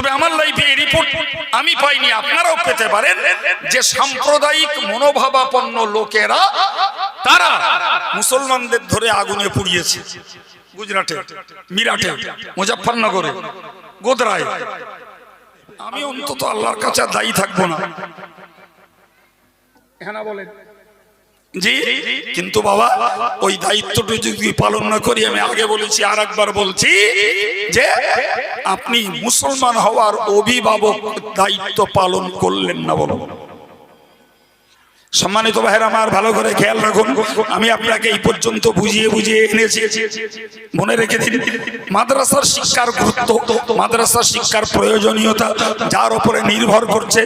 তবে আমার লাইফে এই রিপোর্ট আমি পাইনি। আপনারাও পেতে পারেন যে সাম্প্রদায়িক মনোভাবাপন্ন লোকেরা, তারা মুসলমানদের ধরে আগুনে পুড়িয়েছে। গুজরাটে, মিরাটে মুজাফরনগরে গোদরায়। আমি অন্তত আল্লাহর কাছে দায়ী থাকব না। হ্যাঁ বলেন। জি? কিন্তু বাবা, ওই দায়িত্বটা যদি পালন না করি, আমি আগে বলেছি আর একবার বলছি যে, আপনি মুসলমান হওয়ার অভিভাবক দায়িত্ব পালন করলেন না বলো। সম্মানিত ভাইরা আমার ভালো করে খেয়াল রাখুন, আমি আপনাকে এই পর্যন্ত বুঝিয়ে বুঝিয়ে এনেছি। মনে রেখে দিন, মাদ্রাসার শিক্ষার গুরুত্ব, মাদ্রাসার শিক্ষার প্রয়োজনীয়তা, যার উপরে নির্ভর করছে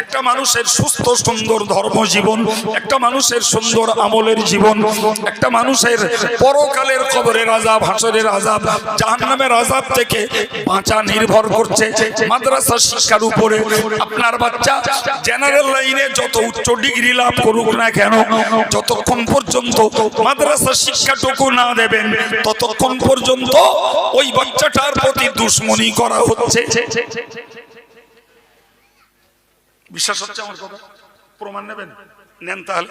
একটা মানুষের সুস্থ, সুন্দর ধর্মজীবন, একটা মানুষের সুন্দর আমলের জীবন, একটা মানুষের পরকালের কবরের আজাব হাসরের আজাব জাহান্নামের আজাব থেকে বাঁচা নির্ভর করছে। মাদ্রাসার শিক্ষার উপরে আপনার বাচ্চা জেনারেল লাইনে যত উচ্চ ডিগ্রি লাভ করুক না কেন? যতক্ষণ পর্যন্ত মাদ্রাসার শিক্ষাটুকু না দেবেন, ততক্ষণ পর্যন্ত ওই বাচ্চাটার প্রতি দুশ্মনী করা হচ্ছে। বিশ্বাস হচ্ছে আমার কথা? প্রমাণ নেবেন? নেন তাহলে।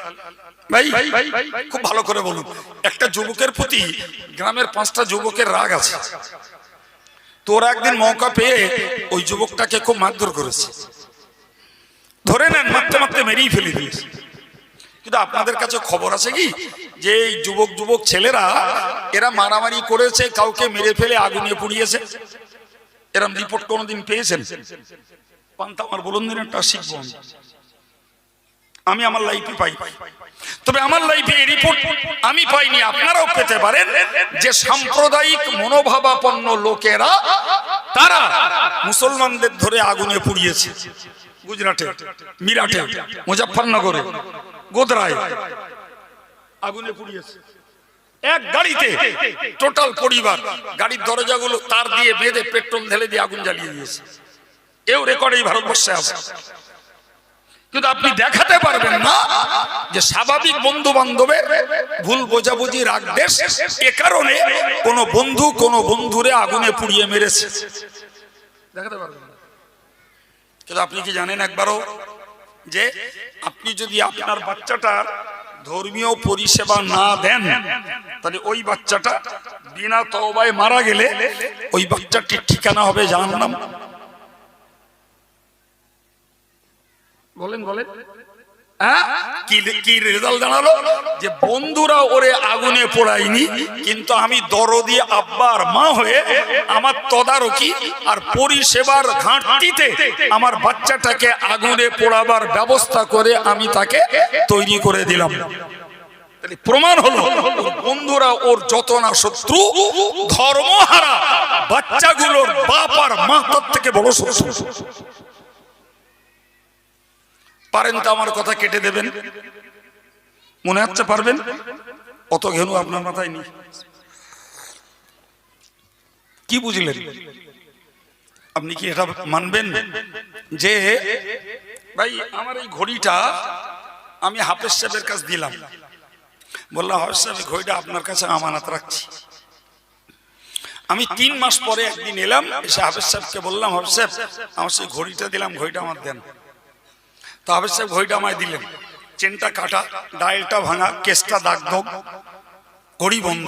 ভাই, খুব ভালো করে বলুন। একটা যুবকের প্রতি গ্রামের পাঁচটা যুবকের রাগ আছে। তোরা একদিন মৌকা পেয়ে ওই যুবকটাকে খুব মারধর করেছে। ধরে নেন, মারতে মারতে মেরেই ফেলে দিয়েছে। কিন্তু আপনাদের কাছে খবর আছে কি? যে এই যুবক যুবক ছেলেরা, এরা মারামারি করেছে, কাউকে মেরে ফেলে আগুনে পুড়িয়েছে। এরম রিপোর্ট কোনোদিন পেয়েছেন? পান্তা আমার বলুন দিন একটা শিখব আমি। আমি আমার লাইফে পাই। তবে আমার লাইফে এই রিপোর্ট আমি পাইনি, আপনারাও পেতে পারেন যে সাম্প্রদায়িক মনোভাবাপন্ন লোকেরা, তারা মুসলমানদের ধরে আগুনে পুড়িয়েছে। গুজরাটে মিরাটে মুজাফরনগরে গোদরায়। আগুনে পুড়িয়েছে। এক গাড়িতে টোটাল পরিবার গাড়ির দরজাগুলো তার দিয়ে বেঁধে পেট্রোল ঢেলে দিয়ে আগুন জ্বালিয়ে দিয়েছে। এও রেকর্ড এই ভারতবর্ষে আছে। কিন্তু আপনি দেখাতে পারবেন না যে স্বাভাবিক বন্ধু বান্ধবের ভুল বোঝাবুঝি রাগ দেশ এ কারণে কোন বন্ধু কোন বন্ধুরে আগুনে পুড়িয়ে মেরেছে। দেখাতে পারবেন কিন্তু আপনি কি জানেন একবারও যে আপনি যদি আপনার বাচ্চাটা ধর্মীয় পরিষেবা না দেন, তাহলে ওই বাচ্চাটা বিনা তবায় মারা গেলে ওই বাচ্চাটির ঠিকানা হবে জাহান্নাম বলেন বলেন? যে বন্ধুরা ওরে আগুনে পোড়ায়নি, কিন্তু আমি দরদি আব্বার মা হয়ে আমার তদারকি আর পরিষেবার ঘাটতিতে আমার বাচ্চাটাকে আগুনে পোড়াবার ব্যবস্থা করে আমি তাকে তৈরি করে দিলাম। প্রমাণ হলো বন্ধুরা ওর যত না শত্রু, ধর্মহারা বাচ্চাগুলোর বাপ আর মা তার থেকে বড় শত্রু। পারেন তো আমার কথা কেটে দেবেন। মনে হচ্ছে পারবেন? অত ঘেনু আপনার মাথায় নেই। কি বুঝলেন? আপনি কি এটা মানবেন? যে ভাই, আমার এই ঘড়িটা আমি হাফেজ সাহেবের কাছে দিলাম। বললাম, হাফেজ সাহেব ঘড়িটা আপনার কাছে আমানত রাখছি। আমি তিন মাস পরে একদিন এলাম, এসে হাফেজ সাহেবকে বললাম, হাফেজ সাহেব, আমার সেই ঘড়িটা দিলাম, ঘড়িটা আমার দেন। তো হাফেজ সাহেব ঘড়িটা আমায় দিলেন। চেনটা কাটা ডায়ালটা ভাঙা, কেসটা দাগ দাগ ঘড়ি বন্ধ।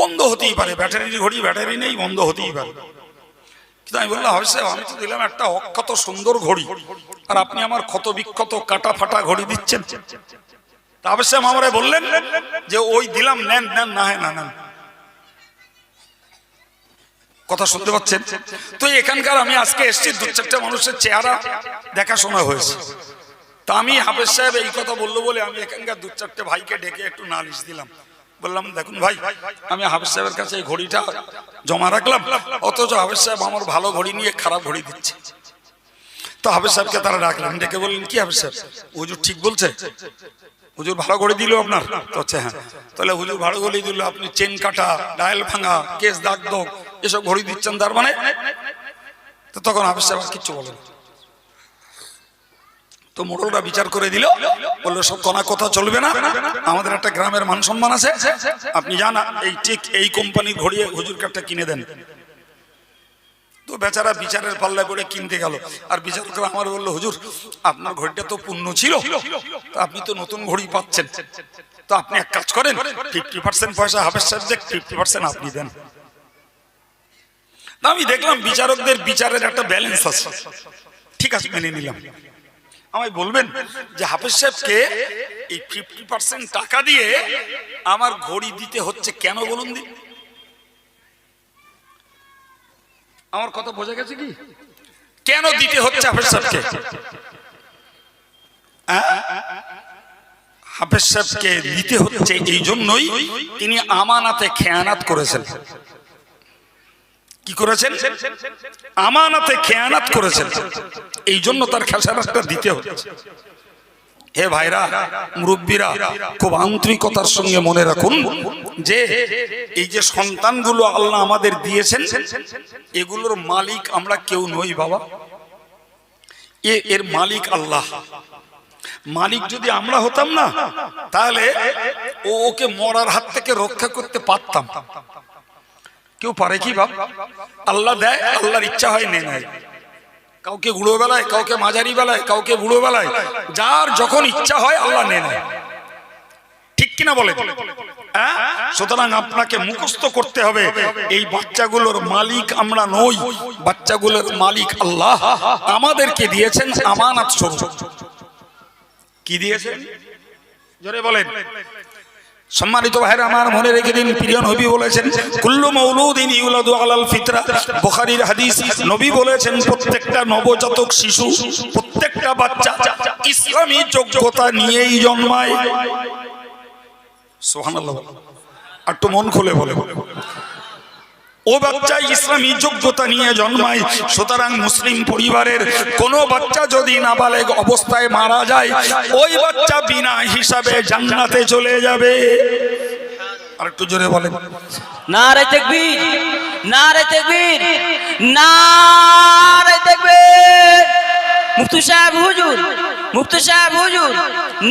বন্ধ হতেই পারে, ব্যাটারির ঘড়ি, ব্যাটারি নেই, বন্ধ হতেই পারে। কিন্তু আমি বললাম হাফেজ সাহেব আমি তো দিলাম একটা অক্ষত সুন্দর ঘড়ি। আর আপনি আমার ক্ষত বিক্ষত কাটা ফাটা ঘড়ি দিচ্ছেন? হাফেজ সাহেব আমারে বললেন যে, ওই দিলাম, নেন নেন, না হ্যাঁ না, নেন। কথা শুনতে পাচ্ছেন? তো এখানকার আমি আজকে এসছি দু চারটা মানুষের চেহারা দেখাশোনা হয়েছে। তা আমি হাফেজ সাহেব এই কথা বলল বলে আমি এখানকার দু চারটে ভাইকে ডেকে একটু নালিশ দিলাম। বললাম, দেখুন ভাই, আমি হাফেজ সাহেবের কাছে এই ঘড়িটা জমা রাখলাম, অথচ হাফেজ সাহেব আমার ভালো ঘড়ি নিয়ে খারাপ ঘড়ি দিচ্ছে। তো হাফেজ সাহেবকে তারা ডাকলেন, ডেকে বললেন, কি হাফেজ সাহেব, হুজুর ঠিক বলছে? হুজুর ভালো ঘড়ি দিল আপনার? তো হচ্ছে হ্যাঁ। তাহলে হুজুর ভালো ঘড়ি দিল, আপনি চেন কাটা, ডায়াল ভাঙা, কেস দাগ দাগ, এসব ঘড়ি দিচ্ছেন তার মানে? তো তখন হাফেজ সাহেব কিচ্ছু বলেন তো মোড়লরা বিচার করে দিল। বলল, সব কনা কথা চলবে না। আমাদের একটা গ্রামের মান সম্মান আছে। আপনি যান, এই ঠিক এই কোম্পানির ঘড়িয়ে হুজুর কাঠটা কিনে দেন। তো বেচারা বিচারের পাল্লা করে কিনতে গেল। আর বিচারকরা আমার বলল, হুজুর, আপনার ঘড়িটা তো পূর্ণ ছিল। আপনি তো নতুন ঘড়ি পাচ্ছেন। তো আপনি এক কাজ করেন ফিফটি পার্সেন্ট পয়সা হাফের সাবজেক্ট ফিফটি পার্সেন্ট আপনি দেন। আমি দেখলাম বিচারকদের বিচারের একটা ব্যালেন্স আছে। ঠিক আছে, মেনে নিলাম। আমায় বলবেন যে হাফেজ সাহেবকে এই ফিফটি পার্সেন্ট টাকা দিয়ে আমার ঘড়ি দিতে হচ্ছে কেন বলুন দিন? আমার কথা বোঝা গেছে কি? কেন দিতে হচ্ছে হাফেজ সাহেবকে? হ্যাঁ? হাফেজ সাহেবকে দিতে হচ্ছে এই জন্যই তিনি আমানাতে খেয়ানাত করেছেন। কি করেছেন? আমানাতে খেয়ানাত করেছেন। এই জন্য তার খেসারাতটা দিতে হচ্ছে। হে ভাইরা, মুরব্বীরা, খুব আন্তরিকতার সঙ্গে মনে রাখুন যে এই যে সন্তানগুলো আল্লাহ আমাদের দিয়েছেন, এগুলোর মালিক আমরা কেউ নই বাবা। এ, এর মালিক আল্লাহ। মালিক যদি আমরা হতাম না, তাহলে ও ওকে মরার হাত থেকে রক্ষা করতে পারতাম। কেউ পারে কি বাপ আল্লাহ দেয় আল্লাহর ইচ্ছা হয় নে নেয় কাউকে বুড়ো বেলায় কাউকে মাঝারি বেলায় কাউকে বুড়ো বেলায় যার যখন ইচ্ছা হয় আল্লাহ নে নেয় ঠিক কিনা বলে? সুতরাং আপনাকে মুখস্থ করতে হবে এই বাচ্চাগুলোর মালিক আমরা নই। বাচ্চাগুলোর মালিক আল্লাহ। আমাদেরকে দিয়েছেন আমানত কি দিয়েছেন? জোরে বলেন। সম্মানিত ভাইরা, আমার মনে রেখে দিন, প্রিয় নবী বলেছেন, কুল্লু মৌলুদ্দিন ইউলাদু আলাল ফিতরা। বুখারীর হাদিস নবী বলেছেন, প্রত্যেকটা নবজাতক শিশু, প্রত্যেকটা বাচ্চা ইসলামী যোগ্যতা নিয়েই জন্মায়। আর তো মন খুলে বলে বলে। ও বাচ্চা ইসলামী যোগ্যতা নিয়ে জন্মায় সুতরাং মুসলিম পরিবারের কোন বাচ্চা যদি নাবালেগ অবস্থায় মারা যায় ওই বাচ্চা বিনা হিসাবে জান্নাতে চলে যাবে। আর একটু জোরে বলেন। নারে তাকবীর নারে তাকবীর নারে তাকবীর। মুফতি সাহেব হুজুর মুফতি সাহেব হুজুর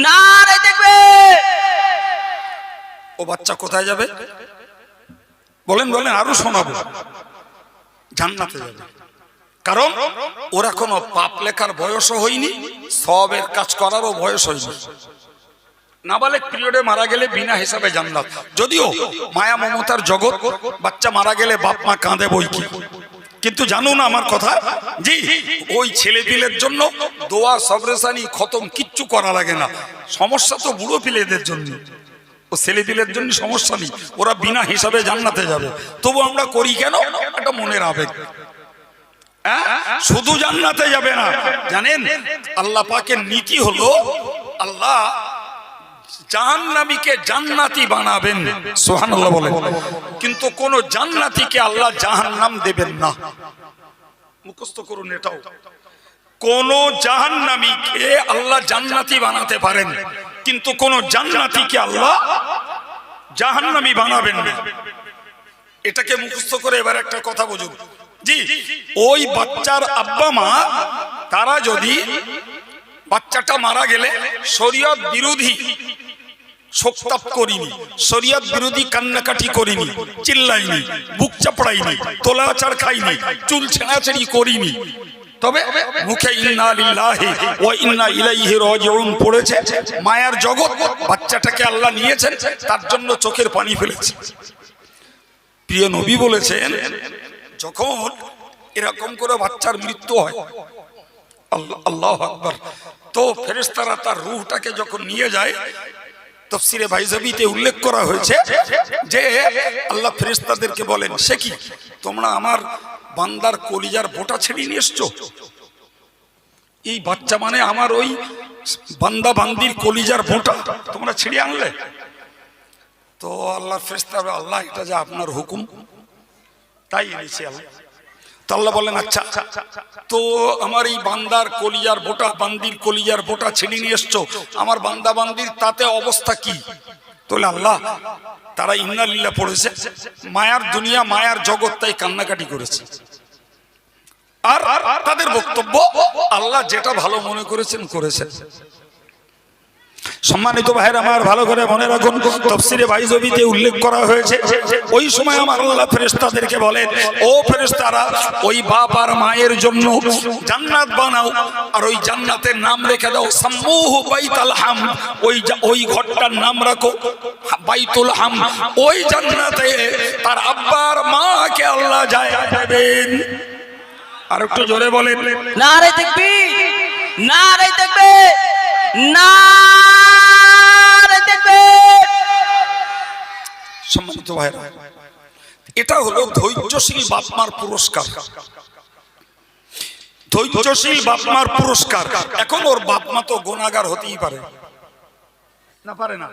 নারে তাকবীর। ও বাচ্চা কোথায় যাবে? বলেন বলেন, আরও শোনাবো। জান্নাতে যাবে। কারণ ওরা কোনো পাপ লেখার বয়সও হয়নি, সবের কাজ করারও বয়স হয়নি। নাবালেক পিরিয়ডে মারা গেলে বিনা হিসাবে জান্নাত। যদিও মায়া মমতার জগৎ, বাচ্চা মারা গেলে বাপ মা কাঁদে বই কি। কিন্তু জানুন আমার কথা, জি, ওই ছেলে পিলের জন্য দোয়া, সবরেসানি, খতম কিচ্ছু করা লাগে না। সমস্যা তো বুড়ো পিলেদের জন্য ও ছেলে পিলের জন্য সমস্যা নেই। ওরা বিনা হিসাবে জান্নাতে যাবে। তবু আমরা করি কেন? একটা মনের আবেগ। হ্যাঁ? শুধু জান্নাতে যাবে না। জানেন, আল্লাহ পাকের নীতি হলো, আল্লাহ জাহান্নামীকে জান্নাতি বানাবেন, সুবহানাল্লাহ বলেন। কিন্তু কোন জান্নাতীকে আল্লাহ জাহান্নাম দেবেন না। মুখস্থ করুন এটাও। কোন জাহান্নামীকে আল্লাহ জান্নাতি বানাতে পারেন। কিন্তু কোন জান্নাতীকে আল্লাহ? জাহান্নামী বানাবেন না। এটাকে মুখস্থ করে এবার একটা কথা বুঝুন। জি, ওই বাচ্চার আব্বা মা, তারা যদি বাচ্চাটা মারা গেলে শরীয়ত বিরোধী শোকতাপ করিনি, শরীয়ত বিরোধী কান্নাকাটি করিনি, চিল্লাইনি, বুক চাপড়াইনি, তোলাচার খাইনি, চুল ছেঁড়াছেড়ি করিনি তবে মুখে ইন্না লিল্লাহি ওয়া ইন্না ইলাইহি রাজিউন পড়েছে, মায়ার জগৎ, বাচ্চাটাকে আল্লাহ নিয়েছেন, তার জন্য চোখের পানি ফেলেছে। প্রিয় নবী বলেছেন, যখন এরকম করে বাচ্চার মৃত্যু হয়, আল্লাহ আল্লাহ আকবর, তো ফেরেশতারা তার রুহটাকে যখন নিয়ে যায়, তফসিরে ভাইজাবিতে উল্লেখ করা হয়েছে যে আল্লাহ ফেরেশতাদেরকে বলেন, সে কি? তোমরা আমার বান্দার কলিজার বোটা ছেড়ে নিয়ে এসছো? এই বাচ্চা মানে আমার ওই বান্দা বান্দির কলিজার বোটা। তোমরা ছিঁড়ে আনলে? তো আল্লাহ ফেরেশতা আল্লাহ, এটা যে আপনার হুকুম। তাই এনেছি আল্লাহ তো আল্লাহ বলেন আচ্ছা তো আমার এই বান্দার কলিজার বোটা, বান্দির কলিজার বোটা ছিঁড়ে নিয়ে এসছো। আমার বান্দা বান্দির তাতে অবস্থা কি? তোলে আল্লাহ, তারা ইন্নালিল্লা পড়েছে। মায়ার দুনিয়া, মায়ার জগৎ, তাই কান্নাকাটি করেছে। আর তাদের বক্তব্য আল্লাহ যেটা ভালো মনে করেছেন করেছেন। সম্মানিত ভাইয়ের আমার ভালো করে মনে রাখুন, তফসিরে বাইজবিতে উল্লেখ করা হয়েছে, ওই সময় আমার আল্লাহ ফেরেশতাদেরকে বলেন, ও ফেরেশতারা, ওই বাপ আর মায়ের জন্য জান্নাত বানাও আর ওই জান্নাতের নাম রেখে দাও, সাম্মুহ বাইতাল হাম, ওই ওই ঘরটার নাম রাখো, বাইতুল হাম। ওই জান্নাতে তার আব্বার মাকে আল্লাহ যায় দেবেন। আর একটু জোরে বলেন। নারে দেখবি নারে দেখবে নারে দেখবে। সম্মানিত ভাইরা এটা হলো ধৈর্যশীল বাপমার পুরস্কার। ধৈর্যশীল বাপমার পুরস্কার। এখন ওর বাপমা তো গোনাগার হতেই পারে। না পারে না।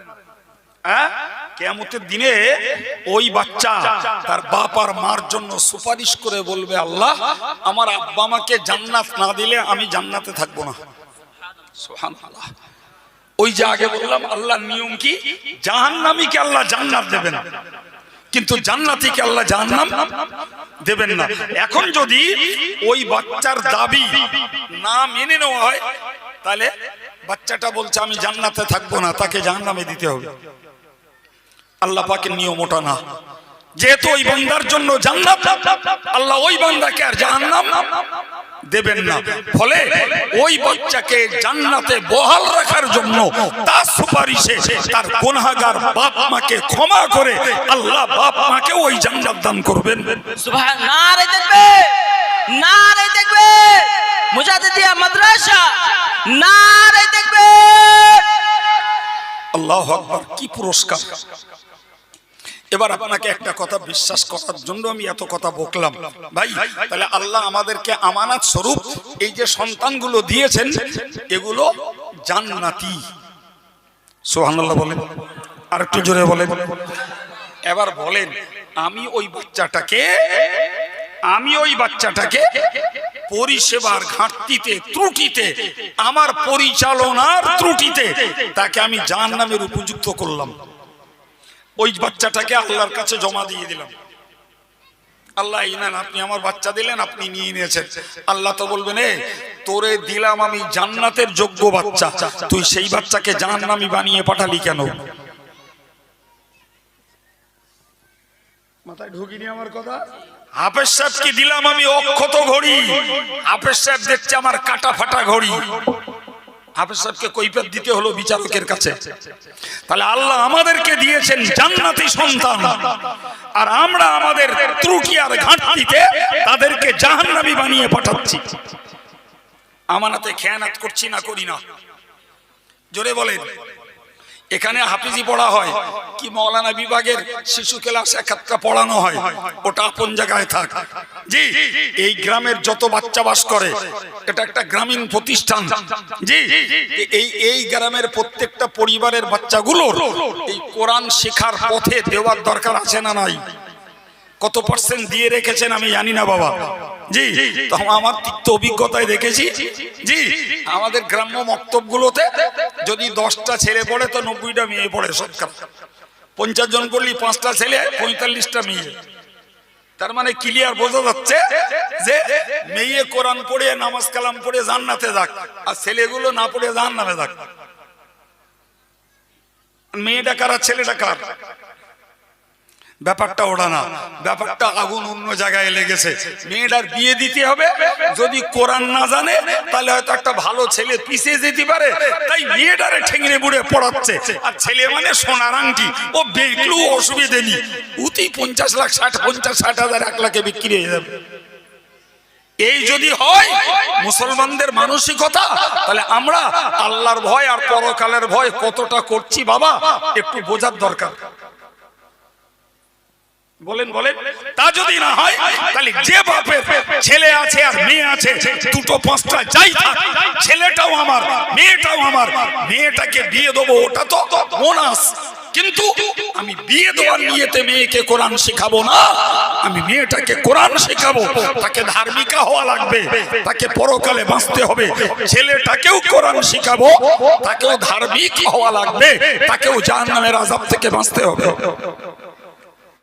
হ্যাঁ? কেয়ামতের দিনে ওই বাচ্চা তার বাপ আর মার জন্য সুপারিশ করে বলবে, আল্লাহ, আমার আব্বা আমাকে জান্নাত না দিলে আমি জান্নাতে থাকব না। ওই যে আগে বললাম, আল্লাহর নিয়ম কি? জাহান্নামীকে আল্লাহ জান্নাত দেবেন। কিন্তু জান্নাতীকে আল্লাহ জাহান্নাম দেবেন না। এখন যদি ওই বাচ্চার দাবি না মেনে নেওয়া হয়, তাহলে বাচ্চাটা বলছে, আমি জান্নাতে থাকব না, তাকে জাহান্নামে দিতে হবে। আল্লাহ পাকের নিয়ম ওটা না। যেহেতু ওই বান্দার জন্য জান্নাত আল্লাহ ওই বান্দাকে আর জাহান্নাম দেবেন না। ফলে ওই বাচ্চাকে জান্নাতে বহাল রাখার জন্য তার সুপারিশে তার গুনাহগার বাপ মাকে ক্ষমা করে আল্লাহ বাপ মাকে ওই জান্নাত দান করবেন। নারে দেখবে। নারে দেখবে। মুজাদ্দিদিয়া মাদ্রাসা নারে দেখবে। আল্লাহ আকবার কি পুরস্কার। এবার আপনাকে একটা কথা বিশ্বাস করার জন্য আমি এত কথা বকলাম। ভাই, তাহলে আল্লাহ আমাদেরকে আমানত স্বরূপ এই যে সন্তানগুলো দিয়েছেন, এগুলো জান্নাতি। সোহানাল্লাহ বলেন আর একটু জোরে বলেন। এবার বলেন, আমি ওই বাচ্চাটাকে, আমি ওই বাচ্চাটাকে পরিষেবার ঘাটতিতে, ত্রুটিতে, আমার পরিচালনার ত্রুটিতে, তাকে আমি জাহান নামের উপযুক্ত করলাম। ওই বাচ্চাটাকে আল্লাহর কাছে জমা দিয়ে দিলাম। আল্লাহ, এই নেন, আপনি আমার বাচ্চা দিলেন, আপনি নিয়ে নিয়েছেন। আল্লাহ তো বলবেন, এ, তোরে দিলাম আমি জান্নাতের যোগ্য বাচ্চা। তুই সেই বাচ্চাকে জাহান্নামি বানিয়ে পাঠালি কেন? মাথায় ঢুকিনি আমার কথা? হাফেজ সাহেবকে দিলাম আমি অক্ষত ঘড়ি। হাফেজ সাহেব দেখছে আমার কাটা ফাটা ঘড়ি। হাফেজ সাহেবকে কৈফিয়ত দিতে হলো বিচারকের কাছে। তাহলে আল্লাহ আমাদেরকে দিয়েছেন জান্নাতি সন্তান। আর আমরা আমাদের ত্রুটি আর ঘাটতিতে তাদেরকে জাহান্নামী বানিয়ে পাঠাচ্ছি। আমানাতে খেয়ানাত করছি না, করি না। জোরে বলেন। এখানে হাফিজি পড়া হয়, কি মৌলানা বিভাগের শিশু ক্লাস একাত্রা পড়ানো হয়, ওটা আপন জায়গায় থাক। জি এই গ্রামের যত বাচ্চা বাস করে এটা একটা গ্রামীণ প্রতিষ্ঠান। জি এই এই গ্রামের প্রত্যেকটা পরিবারের বাচ্চাগুলোর এই কোরআন শেখার পথে দেওয়ার দরকার আছে না নাই? কত পার্সেন্ট দিয়ে রেখেছেন আমি জানি না বাবা। জি তো আমার তিক্ত অভিজ্ঞতায় দেখেছি। জি আমাদের গ্রাম্য মক্তবগুলোতে যদি দশটা ছেলে পড়ে তো নব্বইটা মেয়ে পড়ে সরকার পঞ্চাশ জন করলি পাঁচটা ছেলে পঁয়তাল্লিশটা মেয়ে। তার মানে ক্লিয়ার বোঝা যাচ্ছে যে মেয়ে কোরআন পড়ে, নামাজ কালাম পড়ে জান্নাতে যাক, আর ছেলেগুলো না পড়ে জান্নাতে যাক। মেয়েটা কার, ছেলেটা কার? ব্যাপারটা ওটা না। ব্যাপারটা আগুন অন্য জায়গায় লেগেছে। মেয়েটার বিয়ে দিতে হবে। যদি কোরআন না জানে, তাহলে হয়তো একটা ভালো ছেলে পিছিয়ে যেতে পারে। তাই মেয়েটারে ঠেঙে বুড়ে পড়াচ্ছে। আর ছেলে মানে সোনার আংটি। ও বেগলু অসুবিধে নেই। উতি পঞ্চাশ লাখ, ষাট, পঞ্চাশ, ষাট হাজার, এক লাখে বিক্রি হয়ে যাবে। এই যদি হয়, মুসলমানদের মানসিকতা, তাহলে আমরা আল্লাহর ভয় আর পরকালের ভয় কতটা করছি বাবা, একটু বোঝার দরকার। বলেন বলেন। তা যদি না হয়, তাহলে যে বাপের ছেলে আছে আর মেয়ে আছে, দুটো পাঁচটা যাই থাক। ছেলেটাও আমার, মেয়েটাও আমার। মেয়েটাকে বিয়ে দেবো, ওটা তো বোনাস। কিন্তু আমি বিয়ে দেওয়ার নিয়েতে মেয়েকে কোরআন শেখাবো না। আমি মেয়েটাকে কোরআন শেখাবো। তাকে ধার্মিকা হওয়া লাগবে। তাকে পরকালে বাঁচতে হবে। ছেলেটাকেও কোরআন শেখাবো। তাকেও ধার্মিক হওয়া লাগবে। তাকেও জাহান্নামের আযাব থেকে বাঁচতে হবে।